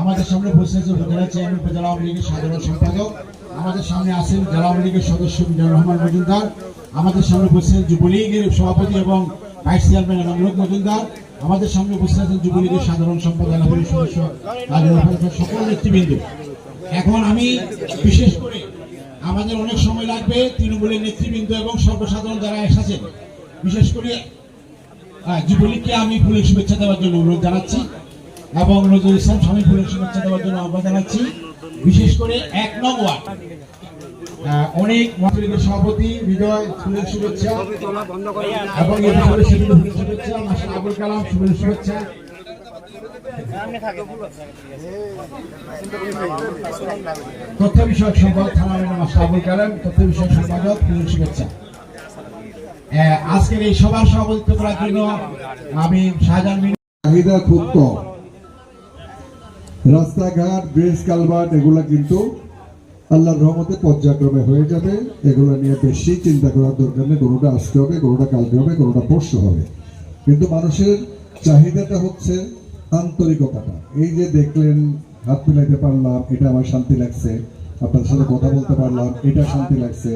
আমাদের সামনে বসে আছে সাধারণ সম্পাদক, আমাদের সামনে আছেন জেলা আওয়ামী লীগের সদস্য মিজানুর রহমান মজুমদার, আমাদের সামনে বসে যুবলীগের সভাপতি এবং ভাইস চেয়ারম্যান মজুমদার, আমাদের সামনে বসে আছেন যুবলীগের সাধারণ সম্পাদক সদস্য সকল নেতৃবৃন্দ। এখন আমি বিশেষ করে আমাদের অনেক সময় লাগবে তৃণমূলের নেতৃবৃন্দ এবং সর্বসাধারণ যারা এসেছেন বিশেষ করে আহ, যুবলীগকে আমি ফুলের শুভেচ্ছা দেওয়ার জন্য অনুরোধ জানাচ্ছি এবং নজরুল ইসলাম স্বামী ফুলের শুভেচ্ছা দেওয়ার জন্য আহ্বান জানাচ্ছি। বিশেষ করে এক নং ওয়ার্ড। অনেক মন্ত্রীদের সভাপতি বিজয় ফুলের শুভেচ্ছা এবং শুভেচ্ছা তথ্য বিষয়ক সম্পাদক থানা মাসা আবুল কালাম তথ্য বিষয়ক সম্পাদক ফুলের শুভেচ্ছা। আজকের এই সভার সভাপতিত্ব করার জন্য আমি শাহজাহান চাহিদা খুব কম। রাস্তাঘাট, ব্রিজ, কালভার্ট, এগুলা কিন্তু আল্লাহর রহমতে পর্যায়ক্রমে হয়ে যাবে। এগুলো নিয়ে বেশি চিন্তা করার দরকার নেই। গরুটা আসতে হবে, গরুটা কালকে হবে, গরুটা পরশু হবে। কিন্তু মানুষের চাহিদাটা হচ্ছে আন্তরিকতাটা। এই যে দেখলেন, হাত মিলাইতে পারলাম, এটা আমার শান্তি লাগছে। আপনাদের সাথে কথা বলতে পারলাম, এটা শান্তি লাগছে।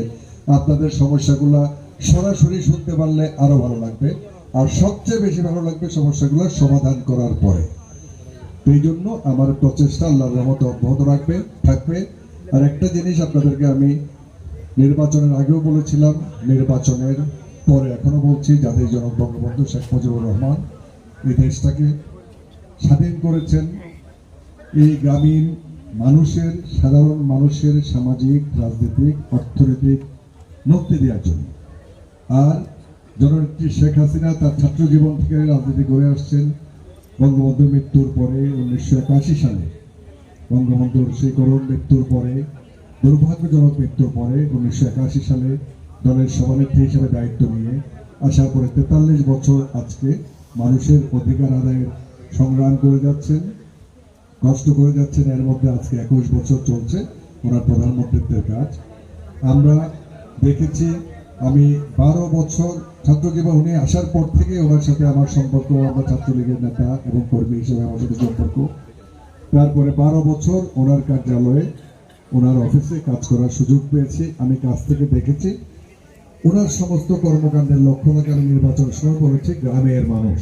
আপনাদের সমস্যাগুলা সরাসরি শুনতে পারলে আরও ভালো লাগবে। আর সবচেয়ে বেশি ভালো লাগবে সমস্যাগুলো সমাধান করার পরে। এই জন্য আমার প্রচেষ্টা আল্লাহর রহমত অব্যাহত রাখবে, থাকবে। আর একটা জিনিস আপনাদেরকে আমি নির্বাচনের আগেও বলেছিলাম, নির্বাচনের পরে এখনও বলছি, জাতির জনক বঙ্গবন্ধু শেখ মুজিবুর রহমান এই দেশটাকে স্বাধীন করেছেন। এই গ্রামীণ মানুষের, সাধারণ মানুষের সামাজিক, রাজনৈতিক, অর্থনৈতিক মুক্তি দেওয়ার জন্য। আর জননেত্রী শেখ হাসিনা তার ছাত্র জীবন থেকে রাজনীতি করে আসছেন বঙ্গবন্ধুর মৃত্যুর পরে উনিশশো একাশি সালে। বঙ্গবন্ধুর সেই করুণ মৃত্যুর পরে, দুর্ভাগ্যজনক মৃত্যুর পরে উনিশশো একাশি সালে দলের সভানেত্রী হিসেবে দায়িত্ব নিয়ে আসার পরে তেতাল্লিশ বছর আজকে মানুষের অধিকার আদায়ের সংগ্রাম করে যাচ্ছেন, কষ্ট করে যাচ্ছেন, এর মধ্যে আজকে একুশ বছর চলছে ওনার প্রধানমন্ত্রীত্বের কাজ। আমরা দেখেছি আমি বারো বছর ছাত্র জীবন উনি আসার পর থেকে ওনার সাথে আমার সম্পর্ক, আমরা ছাত্রলীগের নেতা এবং কর্মী হিসেবে আমার সাথে সম্পর্ক। তারপরে বারো বছর ওনার কার্যালয়ে ওনার অফিসে কাজ করার সুযোগ পেয়েছি, আমি কাছ থেকে দেখেছি। ওনার সমস্ত কর্মকাণ্ডের লক্ষ্য থাকে আমি নির্বাচন সময় বলেছি গ্রামের মানুষ,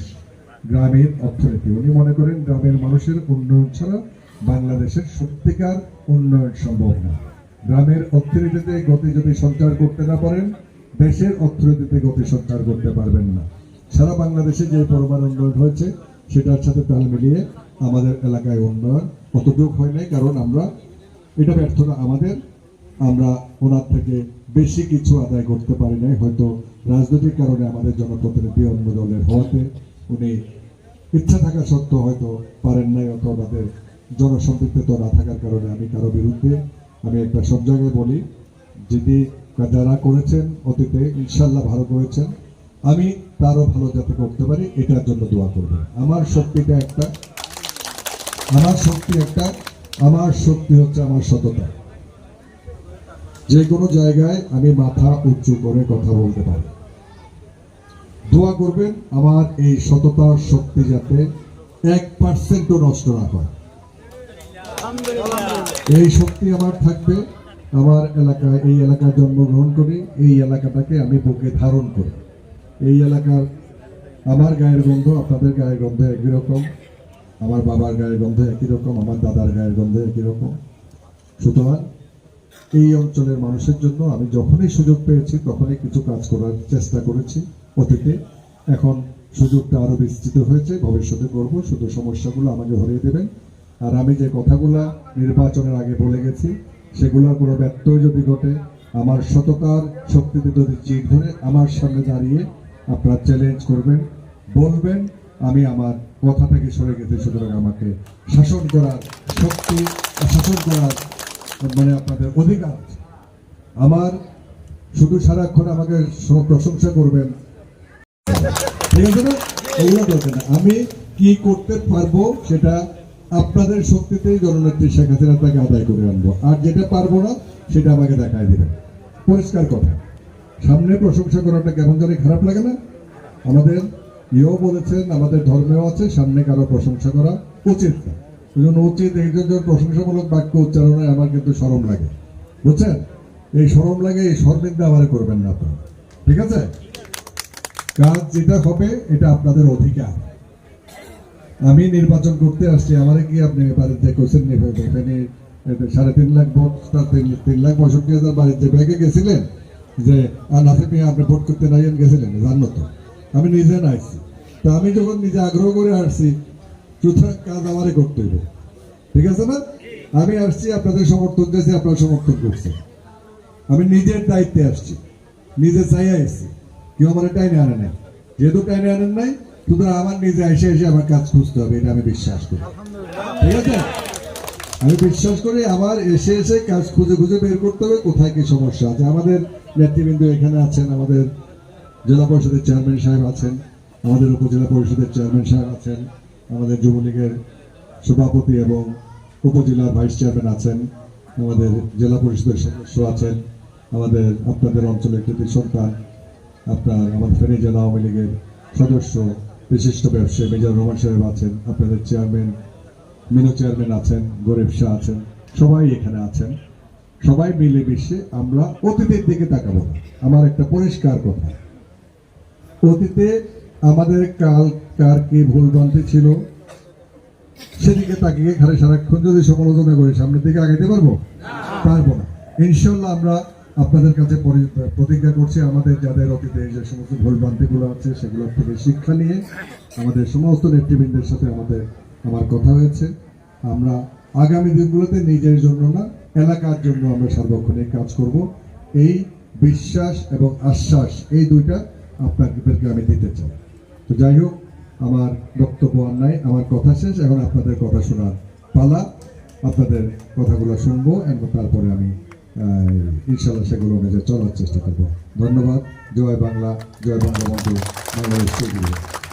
গ্রামের অর্থনীতি। উনি মনে করেন গ্রামের মানুষের উন্নয়ন ছাড়া বাংলাদেশের সত্যিকার উন্নয়ন সম্ভব না। গ্রামের অর্থনীতিতে গতি যদি সঞ্চার করতে না পারেন দেশের অর্থনীতিতে গতি সঞ্চার করতে পারবেন না। সারা বাংলাদেশে যে পরিমাণ উন্নয়ন হয়েছে, সেটার সাথে তাল মিলিয়ে আমাদের এলাকায় উন্নয়ন অতটুক হয় নাই, কারণ আমরা এটা ব্যর্থতা আমাদের, আমরা ওনার থেকে বেশি কিছু আদায় করতে পারি নাই। হয়তো রাজনৈতিক কারণে আমাদের জনপ্রতিনিধি অন্য দলের হওয়াতে উনি ইচ্ছা থাকা সত্ত্বেও হয়তো পারেন নাই, অথবা তাদের জনসম্পৃক্ত না থাকার কারণে আমি কারও বিরুদ্ধে, আমি একটা সব জায়গায় বলি যদি যারা করেছেন, অতীতে ইনশাল্লাহ ভালো করেছেন। আমি তারও ভালো যাতে করতে পারি, এটার জন্য দোয়া করবেন। আমার শক্তিটা একটা। আমার শক্তি একটা। আমার শক্তি হচ্ছে আমার সততা। যে কোনো জায়গায় আমি মাথা উঁচু করে কথা বলতে পারি। দোয়া করবেন, আমার এই সততার শক্তি যাতে এক পার্সেন্টও নষ্ট না হয়। এই শক্তি আমার থাকবে। আমার এলাকায় এই এলাকায় জন্মগ্রহণ করি, এই এলাকাটাকে আমি বুকে ধারণ করি। এই এলাকার আমার গায়ের গন্ধ আপনাদের গায়ের গন্ধ একই রকম, আমার বাবার গায়ের গন্ধ একই রকম, আমার দাদার গায়ের গন্ধ একই রকম। সুতরাং এই অঞ্চলের মানুষের জন্য আমি যখনই সুযোগ পেয়েছি, তখনই কিছু কাজ করার চেষ্টা করেছি। অতীতে এখন সুযোগটা আরও বিস্তৃত হয়েছে, ভবিষ্যতে করব, শুধু সমস্যাগুলো আমাকে ধরিয়ে দেবেন। আর আমি যে কথাগুলা নির্বাচনের আগে বলে গেছি সেগুলোর কোনো ব্যত্যয় যদি ঘটে, আমার সততার শক্তিতে যদি চিট ধরে আমার সামনে দাঁড়িয়ে আপনারা চ্যালেঞ্জ করবেন, বলবেন, আমি আমার কথা থেকে সরে গেছি, সুতরাং আমাকে শাসন করার শক্তি, শাসন করার মানে আপনাদের অধিকার। আমার শুধু সারাক্ষণ আমাকে প্রশংসা করবেন। ঠিক আছে না না, আমি কি করতে পারব সেটা আপনাদের শক্তিতেই জননেত্রী শেখ হাসিনা তাকে আদায় করে আনব। আর যেটা পারব না, সেটা আমাকে দেখায় দিবেন। পরিষ্কার কথা। সামনে প্রশংসা করাটা কেমন জানি খারাপ লাগে না? আমাদের ইয়েও বলেছেন, আমাদের ধর্মেও আছে, সামনে কারও প্রশংসা করা উচিত না। এই জন্য উচিত একজন প্রশংসামূলক বাক্য উচ্চারণে আমার কিন্তু শরম লাগে। বুঝছেন? এই শরম লাগে, এই শর্মিন্দা আমার করবেন না আপনারা। ঠিক আছে? কাজ যেটা হবে, এটা আপনাদের অধিকার। আমি নির্বাচন করতে আসছি, আমারে কি আপনি বাড়িতে কোশ্চেন এখানে সাড়ে তিন লাখ ভোট তিন লাখ পঁয়ষট্টি হাজার বাড়িতে ব্যাগে গেছিলেন যে, আর আপনি ভোট করতে নাই গেছিলেন, জানো তো। আমি নিজে না আসছি তো আমি যখন নিজে আগ্রহ করে আসছি সুতরাং কাজ আমারে করতে হবে ঠিক আছে না? আমি আসছি, আপনাদের সমর্থন দিয়েছি, আপনারা সমর্থন করছে আমি নিজের দায়িত্বে আসছি, নিজে চাইয়া আসছি কেউ আমার টাইনে আনে নাই। যেহেতু টাইনে আনেন নাই সুতরাং আমার নিজে এসে এসে আমার কাজ খুঁজতে হবে, এটা আমি বিশ্বাস করি। ঠিক আছে? আমি বিশ্বাস করি আমার এসে এসে কাজ খুঁজে খুঁজে বের করতে হবে, কোথায় কি সমস্যা আছে। আমাদের নেতৃবৃন্দ এখানে আছেন, আমাদের জেলা পরিষদের চেয়ারম্যান সাহেব আছেন, আমাদের উপজেলা পরিষদের চেয়ারম্যান সাহেব আছেন, আমাদের যুবলীগের সভাপতি এবং উপজেলার ভাইস চেয়ারম্যান আছেন, আমাদের জেলা পরিষদের সদস্য আছেন, আমাদের আপনাদের অঞ্চলের কৃতি সন্তান, আপনার আমাদের ফেনী জেলা আওয়ামী লীগের সদস্য বিশিষ্ট ব্যবসায়ী মেজর রহমান সাহেব আছেন, আপনাদের চেয়ারম্যান মিনু চেয়ারম্যান আছেন, গরিব শাহ আছেন, সবাই এখানে আছেন। সবাই মিলে মিশে আমরা অতীতের দিকে তাকাবো। আমার একটা পরিষ্কার কথা। অতীতে আমাদের কাল কার কি ভুল ভুলভ্রান্তি ছিল, সেদিকে তাকিয়ে খালি সারাক্ষণ যদি সমালোচনা করি, সামনের দিকে আগাইতে পারব? পারব না। ইনশাল্লাহ আমরা আপনাদের কাছে প্রতিজ্ঞা করছি, আমাদের যাদের অতীতে যে সমস্ত ভুলভ্রান্তিগুলো আছে, সেগুলোর থেকে শিক্ষা নিয়ে আমাদের সমস্ত নেতৃবৃন্দের সাথে আমাদের, আমার কথা হয়েছে। আমরা আগামী দিনগুলোতে নিজের জন্য না, এলাকার জন্য আমরা সার্বক্ষণিক কাজ করব। এই বিশ্বাস এবং আশ্বাস, এই দুইটা আপনাদেরকে আমি দিতে চাই। তো যাই হোক, আমার বক্তব্য অন্যায় আমার কথা শেষ, এখন আপনাদের কথা শোনার পালা, আপনাদের কথাগুলো শুনব এবং তারপরে আমি ইনশাল্লাহ সেগুলো অনুযায়ী চলার চেষ্টা করব। ধন্যবাদ। জয় বাংলা জয় বঙ্গবন্ধু। বাংলাদেশ।